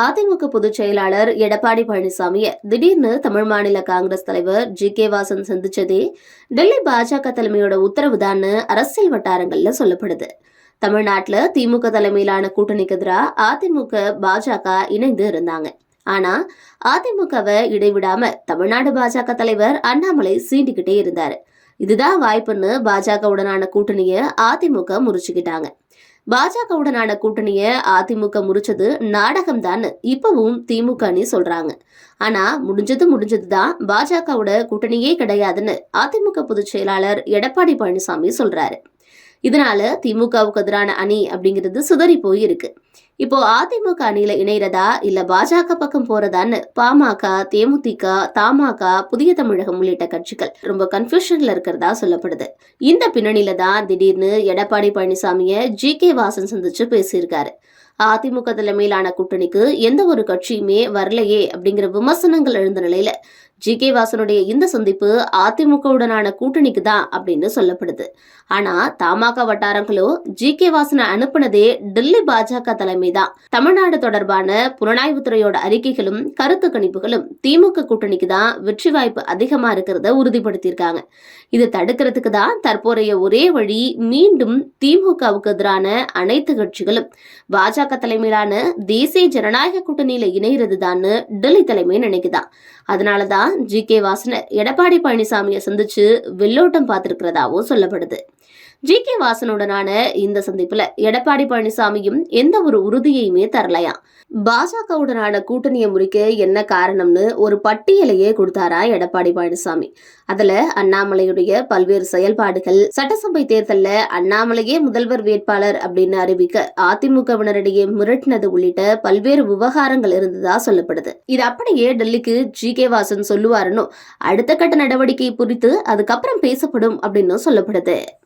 அதிமுக பொதுச் செயலாளர் எடப்பாடி பழனிசாமியை திடீர்னு தமிழ் மாநில காங்கிரஸ் தலைவர் ஜி கே வாசன் சந்திச்சதே டெல்லி பாஜக தலைமையோட உத்தரவுதான்னு அரசியல் வட்டாரங்கள்ல சொல்லப்படுது. தமிழ்நாட்டுல திமுக தலைமையிலான கூட்டணிக்கு எதிராக அதிமுக பாஜக இணைந்து இருந்தாங்க. ஆனா அதிமுகவை இடைவிடாம தமிழ்நாடு பாஜக தலைவர் அண்ணாமலை சீண்டிக்கிட்டே இருந்தாரு. இதுதான் வாய்ப்புன்னு பாஜகவுடனான கூட்டணியை அதிமுக முறிச்சுக்கிட்டாங்க. பாஜகவுடனான கூட்டணியை அதிமுக முறிச்சது நாடகம் தான் இப்பவும் திமுக அணி சொல்றாங்க. ஆனா முடிஞ்சது முடிஞ்சது தான் பாஜகவோட கூட்டணியே கிடையாதுன்னு அதிமுக பொதுச் செயலாளர் எடப்பாடி பழனிசாமி சொல்றாரு. இதனால திமுகவுக்கு எதிரான அணி அப்படிங்கிறது சுதறி போயிருக்கு. இப்போ அதிமுக அணியில இணைகிறதா இல்ல பாஜக பக்கம் போறதான்னு பாமக தேமுதிக தமாக புதிய தமிழகம் உள்ளிட்ட கட்சிகள் ரொம்ப கன்ஃபியூஷன்ல இருக்கிறதா சொல்லப்படுது. இந்த பின்னணியில தான் திடீர்னு எடப்பாடி பழனிசாமிய ஜி கே வாசன் சந்திச்சு பேசியிருக்காரு. அதிமுக தலைமையிலான கூட்டணிக்கு எந்த ஒரு கட்சியுமே வரலையே அப்படிங்கிற விமர்சனங்கள் எழுந்த நிலையில ஜி கே வாசனுடைய இந்த சந்திப்பு அதிமுகவுடனான கூட்டணிக்கு தான் அப்படின்னு சொல்லப்படுது. ஆனா தமாக வட்டாரங்களோ ஜி கே வாசனை அனுப்புனதே டெல்லி பாஜக தலைமை தான். தமிழ்நாடு தொடர்பான புலனாய்வுத்துறையோட அறிக்கைகளும் கருத்து கணிப்புகளும் திமுக கூட்டணிக்கு தான் வெற்றி வாய்ப்பு அதிகமா இருக்கிறத உறுதிப்படுத்தியிருக்காங்க. இதை தடுக்கிறதுக்கு தான் தற்போதைய ஒரே வழி மீண்டும் திமுகவுக்கு எதிரான அனைத்து கட்சிகளும் பாஜக தலைமையிலான தேசிய ஜனநாயக கூட்டணியில இணைகிறது தான் டெல்லி தலைமை நினைக்குதான் அதனாலதான் ஜி கே வாசனை எடப்பாடி பழனிசாமியை சந்திச்சு வெள்ளோட்டம் பார்த்திருக்கிறதாவும் சொல்லப்படுது. ஜி கே வாசனுடனான இந்த சந்திப்புல எடப்பாடி பழனிசாமியும் எந்த ஒரு உறுதியையுமே தரலையாம் பாஜகவுடனான கூட்டணியை முறிக்க என்ன காரணம்னு ஒரு பட்டியலையே கொடுத்தாரா எடப்பாடி பழனிசாமி? அதுல அண்ணாமலையுடைய பல்வேறு செயல்பாடுகள் சட்டசபை தேர்தலில் அண்ணாமலையே முதல்வர் வேட்பாளர் அப்படின்னு அறிவிக்க அதிமுகவினரிடையே மிரட்டினது உள்ளிட்ட பல்வேறு விவகாரங்கள் இருந்ததா சொல்லப்படுது. இது அப்படியே டெல்லிக்கு ஜி கே வாசன் சொல்லுவாருன்னு அடுத்த கட்ட நடவடிக்கை குறித்து அதுக்கப்புறம் பேசப்படும் அப்படின்னு சொல்லப்படுது.